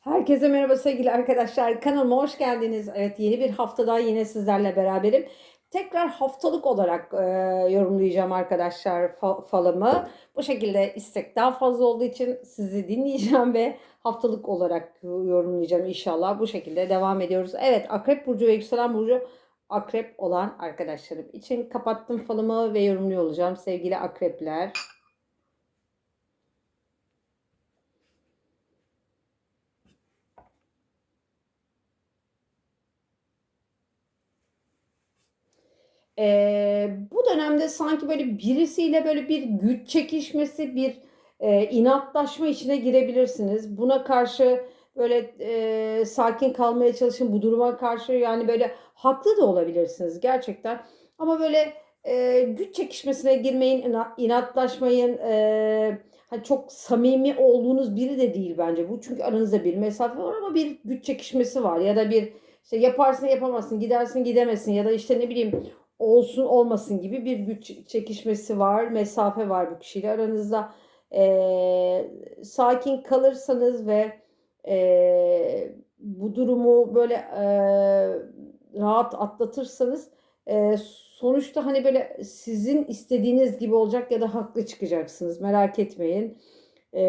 Herkese merhaba sevgili arkadaşlar. Kanalıma hoş geldiniz. Evet yeni bir haftada yine sizlerle beraberim. Tekrar haftalık olarak e, yorumlayacağım arkadaşlar fa- falımı. Bu şekilde istek daha fazla olduğu için sizi dinleyeceğim ve haftalık olarak yorumlayacağım inşallah. Bu şekilde devam ediyoruz. Evet Akrep Burcu ve Yükselen Burcu Akrep olan arkadaşlarım için kapattım falımı ve yorumluyor olacağım sevgili akrepler. Eee, bu dönemde sanki böyle birisiyle böyle bir güç çekişmesi, bir eee, inatlaşma içine girebilirsiniz. Buna karşı böyle eee, sakin kalmaya çalışın. Bu duruma karşı yani böyle haklı da olabilirsiniz gerçekten. Ama böyle eee, güç çekişmesine girmeyin, ina- inatlaşmayın. Eee, hani çok samimi olduğunuz biri de değil bence bu. Çünkü aranızda bir mesafe var ama bir güç çekişmesi var ya da bir işte yaparsın yapamazsın, gidersin gidemezsin ya da işte ne bileyim olsun olmasın gibi bir güç çekişmesi var, mesafe var bu kişiyle aranızda. Eee, sakin kalırsanız ve eee, bu durumu böyle eee, rahat atlatırsanız eee, sonuçta hani böyle sizin istediğiniz gibi olacak ya da haklı çıkacaksınız. Merak etmeyin. Eee,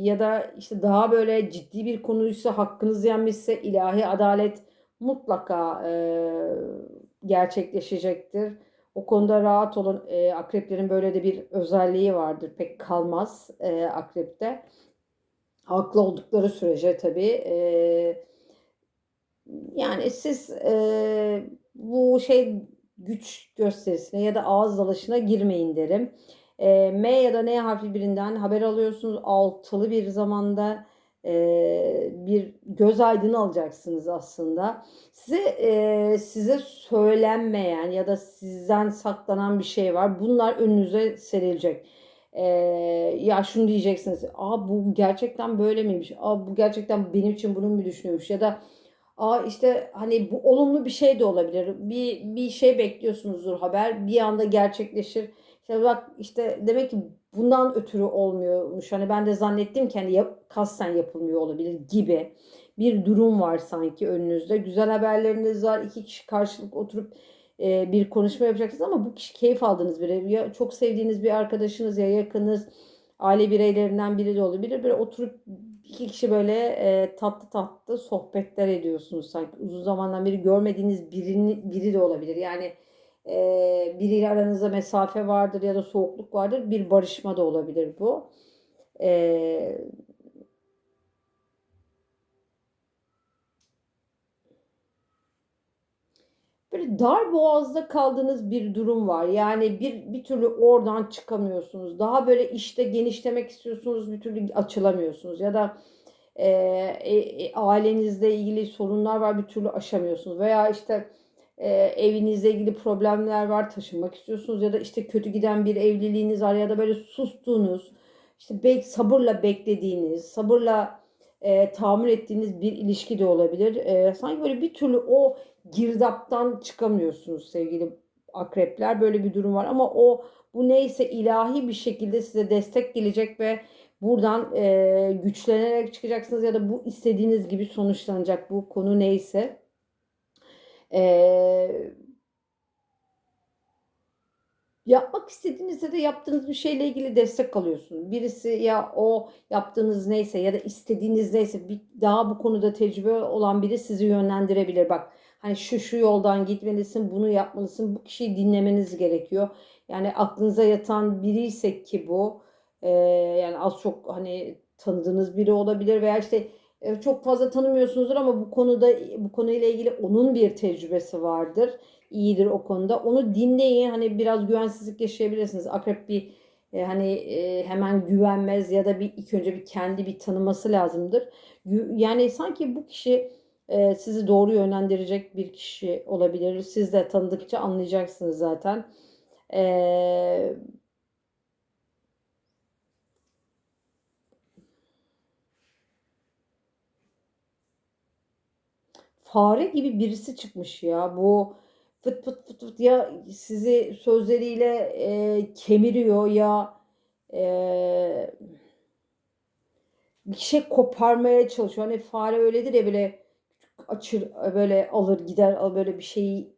ya da işte daha böyle ciddi bir konuysa hakkınız yenmişse ilahi adalet mutlaka eee, gerçekleşecektir. O konuda rahat olun. Eee, akreplerin böyle de bir özelliği vardır. Pek kalmaz eee, akrepte. Haklı oldukları sürece tabii. Eee, yani siz eee, bu şey güç gösterisine ya da ağız dalaşına girmeyin derim. Eee, M ya da N harfli birinden haber alıyorsunuz. Altılı bir zamanda eee, bir göz aydını alacaksınız aslında. Size eee, size söylenmeyen ya da sizden saklanan bir şey var. Bunlar önünüze serilecek. Eee, ya şunu diyeceksiniz. Aa bu gerçekten böyle miymiş? Aa bu gerçekten benim için bunu mu düşünüyormuş? Ya da Aa işte hani bu olumlu bir şey de olabilir. Bir bir şey bekliyorsunuzdur haber. Bir anda gerçekleşir. İşte bak işte demek ki bundan ötürü olmuyormuş. Hani ben de zannettim ki hani yap, kasten yapılmıyor olabilir gibi bir durum var sanki önünüzde. Güzel haberleriniz var. İki kişi karşılık oturup e, bir konuşma yapacaksınız ama bu kişi keyif aldığınız biri. Ya çok sevdiğiniz bir arkadaşınız ya yakınız aile bireylerinden biri de olabilir. Böyle oturup iki kişi böyle e, tatlı tatlı sohbetler ediyorsunuz sanki. Uzun zamandan beri görmediğiniz birini, biri de olabilir. Yani e, biriyle aranızda mesafe vardır ya da soğukluk vardır. Bir barışma da olabilir bu. E, Böyle dar boğazda kaldığınız bir durum var. Yani bir bir türlü oradan çıkamıyorsunuz. Daha böyle işte genişlemek istiyorsunuz, bir türlü açılamıyorsunuz ya da e, e, ailenizle ilgili sorunlar var, bir türlü aşamıyorsunuz veya işte e, evinizle ilgili problemler var, taşınmak istiyorsunuz ya da işte kötü giden bir evliliğiniz var ya da böyle sustuğunuz, işte belki sabırla beklediğiniz, sabırla e, tahammül ettiğiniz bir ilişki de olabilir. E, sanki böyle bir türlü o girdaptan çıkamıyorsunuz sevgili akrepler. Böyle bir durum var ama o bu neyse ilahi bir şekilde size destek gelecek ve buradan e, güçlenerek çıkacaksınız ya da bu istediğiniz gibi sonuçlanacak bu konu neyse. E, Yapmak istediğinizde de yaptığınız bir şeyle ilgili destek alıyorsunuz. Birisi ya o yaptığınız neyse ya da istediğiniz neyse bir daha bu konuda tecrübe olan biri sizi yönlendirebilir. Bak hani şu şu yoldan gitmelisin, bunu yapmalısın. Bu kişiyi dinlemeniz gerekiyor. Yani aklınıza yatan biri ise ki bu e, yani az çok hani tanıdığınız biri olabilir veya işte çok fazla tanımıyorsunuzdur ama bu konuda bu konuyla ilgili onun bir tecrübesi vardır iyidir o konuda. Onu dinleyin. Hani biraz güvensizlik yaşayabilirsiniz. Akrep bir e, hani e, hemen güvenmez ya da bir ilk önce bir kendi bir tanıması lazımdır. Yani sanki bu kişi e, sizi doğru yönlendirecek bir kişi olabilir. Siz de tanıdıkça anlayacaksınız zaten. Eee fare gibi birisi çıkmış ya. Bu fıt fıt fıt fıt ya sizi sözleriyle e, kemiriyor ya e, bir şey koparmaya çalışıyor. Hani fare öyledir ya böyle açır böyle alır gider al böyle bir şeyi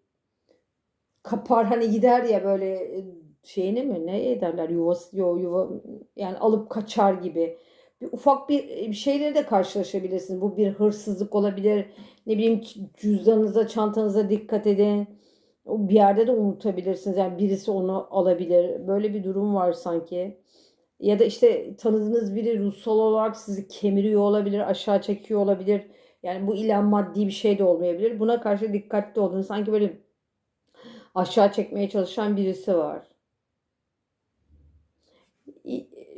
kapar hani gider ya böyle e, şeyine mi ne ederler yuvası yo yuva yani alıp kaçar gibi. Bir ufak bir, bir şeyleri de karşılaşabilirsiniz. Bu bir hırsızlık olabilir. Ne bileyim cüzdanınıza, çantanıza dikkat edin. O bir yerde de unutabilirsiniz. Yani birisi onu alabilir. Böyle bir durum var sanki. Ya da işte tanıdığınız biri ruhsal olarak sizi kemiriyor olabilir, aşağı çekiyor olabilir. Yani bu illa maddi bir şey de olmayabilir. Buna karşı dikkatli olun. Sanki böyle aşağı çekmeye çalışan birisi var.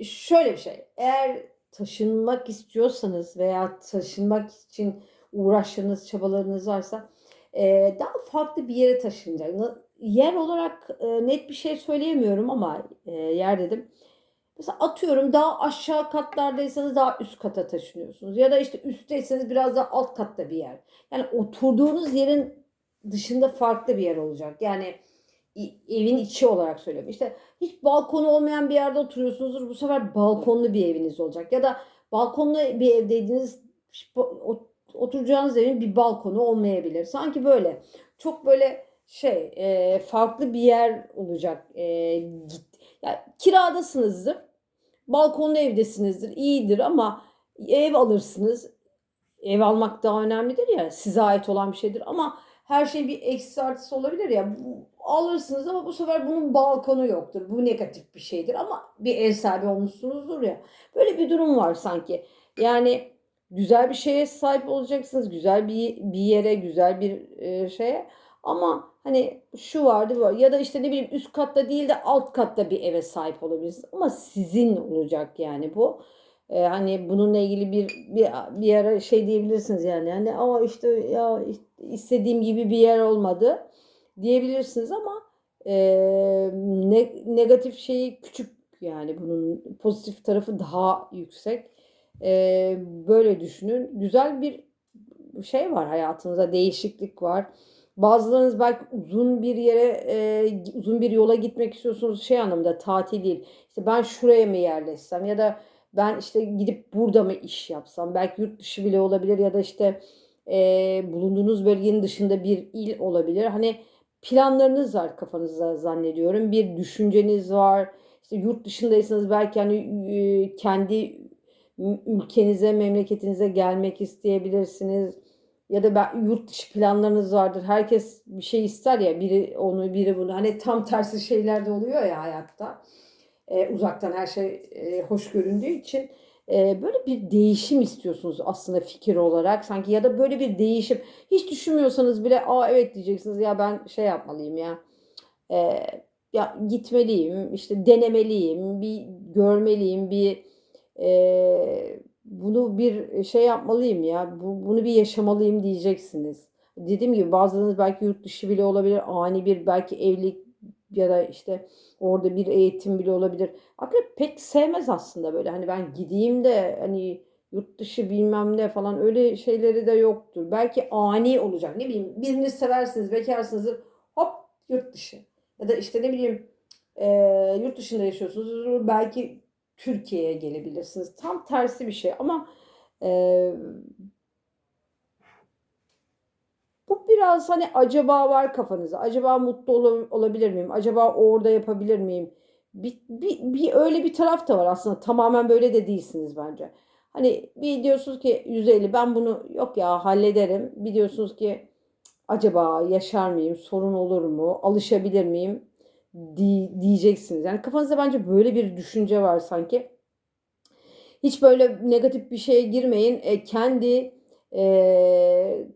Şöyle bir şey. Eğer taşınmak istiyorsanız veya taşınmak için uğraşlarınız, çabalarınız varsa e, daha farklı bir yere taşınacak. Na- Yer olarak e, net bir şey söyleyemiyorum ama e, yer dedim. Mesela atıyorum daha aşağı katlardaysanız daha üst kata taşınıyorsunuz. Ya da işte üstteyseniz biraz daha alt katta bir yer. Yani oturduğunuz yerin dışında farklı bir yer olacak. Yani evin içi olarak söylüyorum. İşte hiç balkonu olmayan bir yerde oturuyorsunuzdur. Bu sefer balkonlu bir eviniz olacak. Ya da balkonlu bir evdeydiniz oturacağınız evin bir balkonu olmayabilir. Sanki böyle çok böyle şey e, farklı bir yer olacak. E, git. Ya kiradasınızdır. Balkonlu evdesinizdir. iyidir ama ev alırsınız. Ev almak daha önemlidir ya. Size ait olan bir şeydir ama her şey bir eksi artısı olabilir ya. Bu- Alırsınız ama bu sefer bunun balkonu yoktur. Bu negatif bir şeydir ama bir ev sahibi olmuşsunuzdur ya. Böyle bir durum var sanki. Yani güzel bir şeye sahip olacaksınız. Güzel bir bir yere, güzel bir e, şeye. Ama hani şu vardı var ya da işte ne bileyim üst katta değil de alt katta bir eve sahip olabilirsiniz. Ama sizin olacak yani bu. E, hani bununla ilgili bir, bir bir ara şey diyebilirsiniz yani. Yani ama işte ya istediğim gibi bir yer olmadı diyebilirsiniz ama e, ne, negatif şeyi küçük yani bunun pozitif tarafı daha yüksek. E, böyle düşünün. Güzel bir şey var hayatınızda değişiklik var. Bazılarınız belki uzun bir yere e, uzun bir yola gitmek istiyorsunuz şey anlamda tatil değil. İşte ben şuraya mı yerleşsem ya da ben işte gidip burada mı iş yapsam belki yurt dışı bile olabilir ya da işte e, bulunduğunuz bölgenin dışında bir il olabilir. Hani planlarınız var kafanızda zannediyorum. Bir düşünceniz var. İşte yurt dışındaysanız belki hani e, kendi ülkenize, memleketinize gelmek isteyebilirsiniz. Ya da ben, yurt dışı planlarınız vardır. Herkes bir şey ister ya biri onu biri bunu. Hani tam tersi şeyler de oluyor ya hayatta. E, uzaktan her şey e, hoş göründüğü için e, böyle bir değişim istiyorsunuz aslında fikir olarak sanki ya da böyle bir değişim hiç düşünmüyorsanız bile aa evet diyeceksiniz ya ben şey yapmalıyım ya e, ya gitmeliyim işte denemeliyim bir görmeliyim bir e, bunu bir şey yapmalıyım ya bu, bunu bir yaşamalıyım diyeceksiniz. Dediğim gibi bazılarınız belki yurt dışı bile olabilir ani bir belki evlilik ya da işte orada bir eğitim bile olabilir. Akrep pek sevmez aslında böyle hani ben gideyim de hani yurt dışı bilmem ne falan öyle şeyleri de yoktur. Belki ani olacak ne bileyim birini seversiniz bekarsınızdır hop yurt dışı. Ya da işte ne bileyim e, yurt dışında yaşıyorsunuz belki Türkiye'ye gelebilirsiniz. Tam tersi bir şey ama e, bu biraz hani acaba var kafanızda. Acaba mutlu ol- olabilir miyim? Acaba orada yapabilir miyim? Bir, bir, bir öyle bir taraf da var aslında. Tamamen böyle de değilsiniz bence. Hani bir diyorsunuz ki 150 ben bunu yok ya hallederim. Bir diyorsunuz ki acaba yaşar mıyım? Sorun olur mu? Alışabilir miyim? Di- diyeceksiniz. Yani kafanızda bence böyle bir düşünce var sanki. Hiç böyle negatif bir şeye girmeyin. E, kendi e,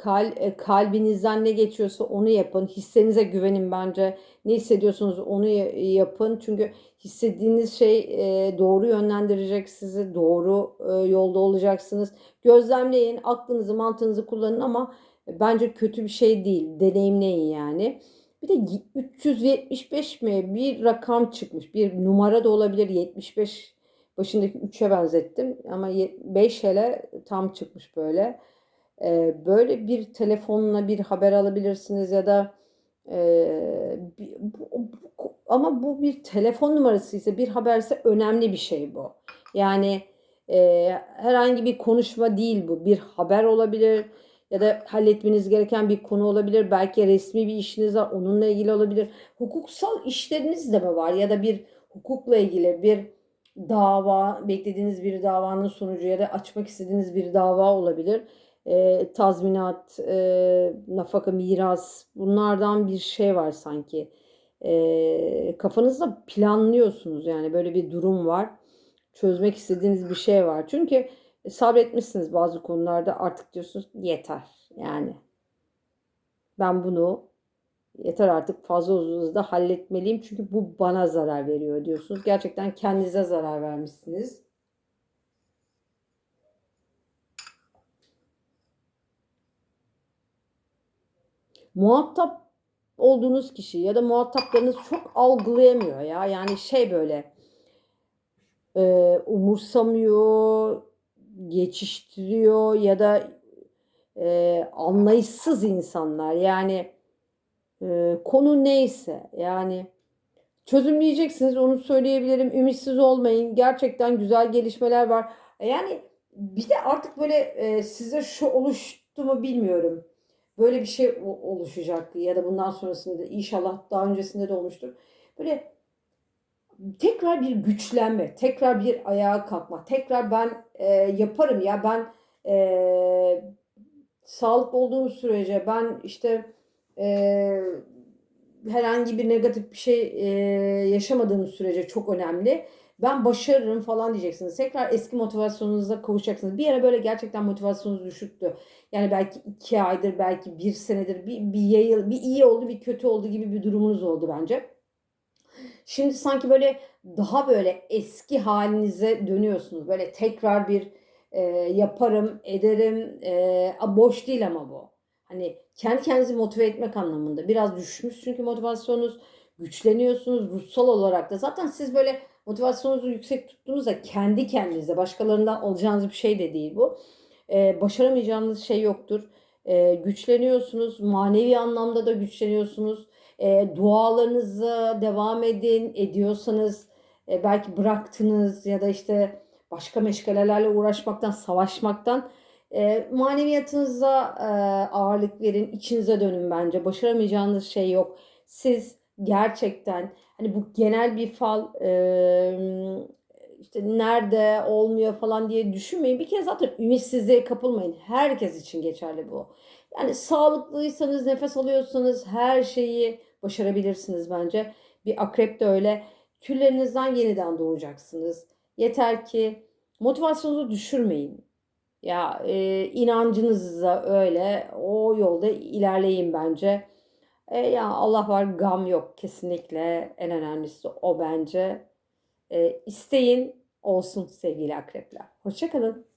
kal, e, kalbinizden ne geçiyorsa onu yapın. Hissenize güvenin bence. Ne hissediyorsunuz onu ya- yapın. Çünkü hissettiğiniz şey e, doğru yönlendirecek sizi. Doğru e, yolda olacaksınız. Gözlemleyin. Aklınızı, mantığınızı kullanın ama bence kötü bir şey değil. Deneyimleyin yani. Bir de 375 mi bir rakam çıkmış. Bir numara da olabilir 75 başındaki 3'e benzettim ama 5 hele tam çıkmış böyle. Ee, böyle bir telefonla bir haber alabilirsiniz ya da e, bu- bu- ama bu bir telefon numarası ise bir haberse önemli bir şey bu. Yani E, herhangi bir konuşma değil bu. Bir haber olabilir ya da halletmeniz gereken bir konu olabilir. Belki resmi bir işiniz var, onunla ilgili olabilir. Hukuksal işleriniz de mi var ya da bir hukukla ilgili bir dava, beklediğiniz bir davanın sonucu ya da açmak istediğiniz bir dava olabilir. E, tazminat, e, nafaka, miras bunlardan bir şey var sanki. E, kafanızda planlıyorsunuz yani böyle bir durum var. Çözmek istediğiniz bir şey var. Çünkü sabretmişsiniz bazı konularda artık diyorsunuz yeter yani. Ben bunu yeter artık fazla uzun hızda halletmeliyim çünkü bu bana zarar veriyor diyorsunuz. Gerçekten kendinize zarar vermişsiniz. Muhatap olduğunuz kişi ya da muhataplarınız çok algılayamıyor ya. Yani şey böyle e, umursamıyor, geçiştiriyor ya da e, anlayışsız insanlar. Yani e, konu neyse yani çözümleyeceksiniz onu söyleyebilirim. Ümitsiz olmayın. Gerçekten güzel gelişmeler var. Yani bir de artık böyle e, size şu oluştu mu bilmiyorum. Böyle bir şey oluşacak ya da bundan sonrasında da inşallah daha öncesinde de olmuştur. Böyle tekrar bir güçlenme, tekrar bir ayağa kalkma, tekrar ben e, yaparım ya ben e, sağlıklı olduğum sürece ben işte e, herhangi bir negatif bir şey e, yaşamadığım sürece çok önemli. Ben başarırım falan diyeceksiniz. Tekrar eski motivasyonunuza kavuşacaksınız. Bir ara böyle gerçekten motivasyonunuz düşüktü. Yani belki iki aydır, belki bir senedir bir, bir yayıl, bir iyi oldu, bir kötü oldu gibi bir durumunuz oldu bence. Şimdi sanki böyle daha böyle eski halinize dönüyorsunuz. Böyle tekrar bir e, yaparım, ederim. E, boş değil ama bu. Hani kendi kendinizi motive etmek anlamında. Biraz düşmüş çünkü motivasyonunuz güçleniyorsunuz ruhsal olarak da. Zaten siz böyle motivasyonunuzu yüksek tuttuğunuzda kendi kendinize başkalarından alacağınız bir şey de değil bu. Ee, başaramayacağınız şey yoktur. Ee, güçleniyorsunuz. Manevi anlamda da güçleniyorsunuz. Ee, dualarınızı devam edin. Ediyorsanız e, belki bıraktınız ya da işte başka meşgalelerle uğraşmaktan, savaşmaktan e, maneviyatınıza e, ağırlık verin, içinize dönün bence. Başaramayacağınız şey yok. Siz gerçekten hani bu genel bir fal e, işte nerede olmuyor falan diye düşünmeyin. Bir kere zaten ümitsizliğe kapılmayın. Herkes için geçerli bu. Yani sağlıklıysanız, nefes alıyorsanız her şeyi başarabilirsiniz bence. Bir akrep de öyle. Küllerinizden yeniden doğacaksınız. Yeter ki motivasyonunuzu düşürmeyin. Ya e, inancınızla öyle o yolda ilerleyin bence. E, ya Allah var gam yok kesinlikle en önemlisi o bence. E, isteyin olsun sevgili akrepler. Hoşçakalın.